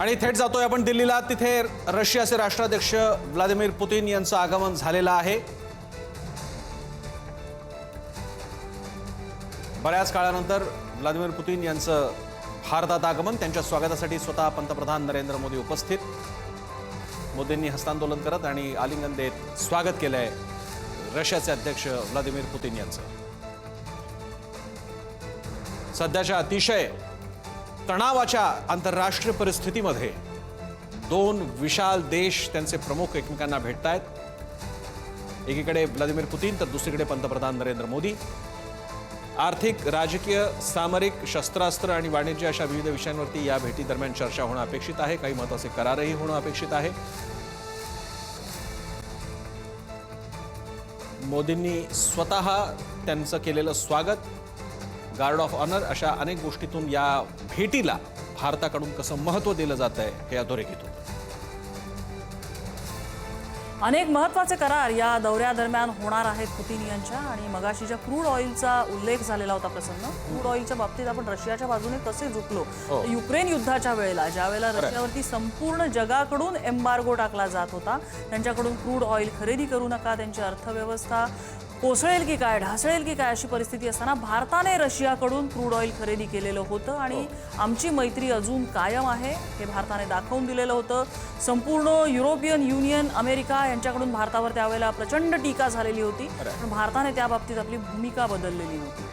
आणि थेट जातोय आपण दिल्लीला. तिथे रशियाचे राष्ट्राध्यक्ष व्लादिमीर पुतीन यांचं आगमन झालेलं आहे. बऱ्याच काळानंतर व्लादिमीर पुतीन यांचं भारतात आगमन. त्यांच्या स्वागतासाठी स्वतः पंतप्रधान नरेंद्र मोदी उपस्थित. मोदींनी हस्तांदोलन करत आणि आलिंगन देत स्वागत केलं आहे रशियाचे अध्यक्ष व्लादिमीर पुतीन यांचं. सध्याच्या अतिशय तणावाच्या आंतरराष्ट्रीय परिस्थितीमध्ये दोन विशाल देश त्यांचे प्रमुख एकमेकांना भेटत आहेत एकीकडे व्लादिमीर पुतीन तर दुसरीकडे पंतप्रधान नरेंद्र मोदी. आर्थिक राजकीय सामरिक शस्त्रास्त्र आणि वाणिज्य अशा विविध विषयांवरती या भेटीदरम्यान चर्चा होणं अपेक्षित आहे. काही महत्त्वाचे करारही होणं अपेक्षित आहे. मोदींनी स्वतः त्यांचं केलेलं स्वागत गार्ड ऑफ ऑनर अशा अनेक गोष्टीतून या भेटीला भारताकडून कसं महत्त्व दिलं जात आहे हे अधोरेखित होतं. अनेक महत्त्वाचे करार या दौऱ्यादरम्यान होणार आहेत पुतीन यांच्या आणि मगाशीच्या क्रूड ऑइलचा उल्लेख झालेला होता प्रसन्न क्रूड ऑइलच्या बाबतीत आपण रशियाच्या बाजूने कसे झुकलो? हो. युक्रेन युद्धाच्या वेळेला ज्या वेळेला रशियावरती संपूर्ण जगाकडून एम्बार्गो टाकला जात होता त्यांच्याकडून क्रूड ऑइल खरेदी करू नका त्यांची अर्थव्यवस्था कोसळेल की काय ढासळेल की काय अशी परिस्थिती असताना भारताने रशियाकडून क्रूड ऑइल खरेदी केलेलं होतं आणि आमची मैत्री अजून कायम आहे हे भारताने दाखवून दिलेलं होतं. संपूर्ण युरोपियन युनियन अमेरिका यांच्याकडून भारतावर त्यावेळेला प्रचंड टीका झालेली होती. पण भारताने त्या बाबतीत आपली भूमिका बदललेली नव्हती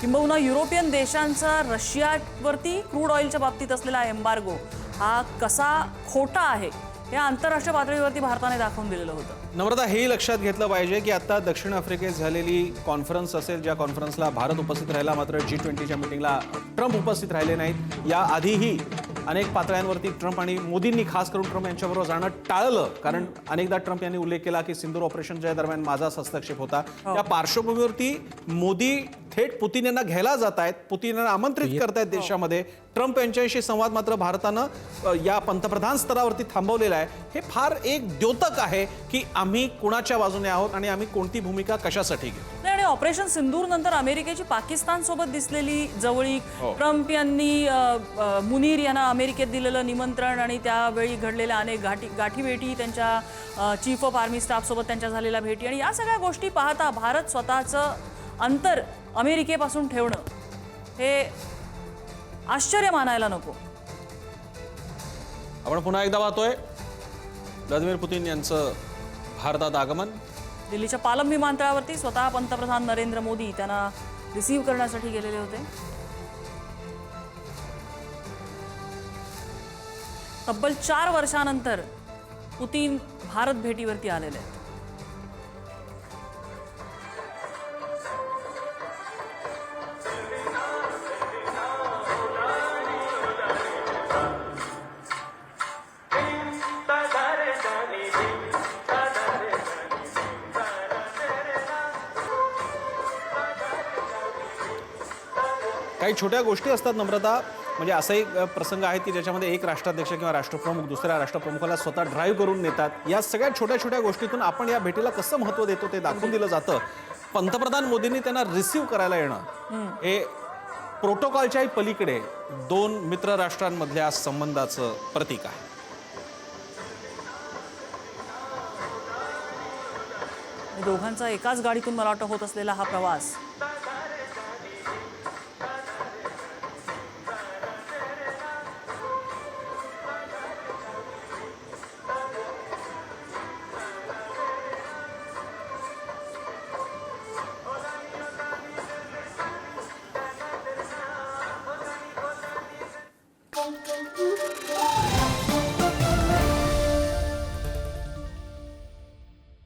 किंबहुना युरोपियन देशांचा रशियावरती क्रूड ऑइलच्या बाबतीत असलेला एम्बार्गो हा कसा खोटा आहे हे आंतरराष्ट्रीय पातळीवरती भारताने दाखवून दिलेलं होतं. नम्रता हेही लक्षात घेतलं पाहिजे की आता दक्षिण आफ्रिकेत झालेली कॉन्फरन्स असेल ज्या कॉन्फरन्सला भारत उपस्थित राहिला मात्र जी ट्वेंटीच्या मिटिंगला ट्रम्प उपस्थित राहिले नाहीत. याआधीही अनेक पातळ्यांवरती ट्रम्प आणि मोदींनी खास करून ट्रम्प यांच्याबरोबर जाणं टाळलं. कारण अनेकदा ट्रम्प यांनी उल्लेख केला की सिंदूर ऑपरेशनच्या दरम्यान माझाच हस्तक्षेप होता त्या पार्श्वभूमीवरती मोदी थेट पुतीन यांना घ्यायला जात आहेत पुतीन यांना आमंत्रित करतायत देशामध्ये. ट्रम्प यांच्याशी संवाद मात्र भारतानं या पंतप्रधान स्तरावरती थांबवलेला आहे. हे फार एक द्योतक आहे की आम्ही कुणाच्या बाजूने आहोत आणि आम्ही कोणती भूमिका कशासाठी घेतो नाही आणि ऑपरेशन सिंदूर नंतर अमेरिकेची पाकिस्तान सोबत दिसलेली जवळीक हो. ट्रम्प यांनी मुनीर यांना अमेरिकेत दिलेलं निमंत्रण आणि त्यावेळी घडलेल्या अनेक गाठी गाठीभेटी त्यांच्या चीफ ऑफ आर्मी स्टाफ सोबत त्यांच्या झालेल्या भेटी आणि या सगळ्या गोष्टी पाहता भारत स्वतःचं अंतर अमेरिकेपासून ठेवणं हे आश्चर्य मानायला नको. आपण पुन्हा एकदा पाहतोय. व्लादिमीर पुतीन यांचं भारतात आगमन. दिल्लीच्या पालम विमानतळावरती स्वतः पंतप्रधान नरेंद्र मोदी त्यांना रिसीव्ह करण्यासाठी गेलेले होते. तब्बल चार वर्षानंतर पुतीन भारत भेटीवरती आलेले आहेत. काही छोट्या गोष्टी असतात नम्रता. म्हणजे असाही प्रसंग आहेत की ज्याच्यामध्ये एक राष्ट्राध्यक्ष किंवा राष्ट्रप्रमुख दुसऱ्या राष्ट्रप्रमुखाला स्वतः ड्राईव्ह करून नेतात. या सगळ्या छोट्या छोट्या गोष्टीतून आपण या भेटीला कसं महत्त्व देतो ते दाखवून दिलं जातं. पंतप्रधान मोदींनी त्यांना रिसीव्ह करायला येणं. हे प्रोटोकॉलच्याही पलीकडे दोन मित्र राष्ट्रांमधल्या संबंधाचं प्रतीक आहे. दोघांचा एकाच गाडीतून मला वाटतं होत असलेला हा प्रवास.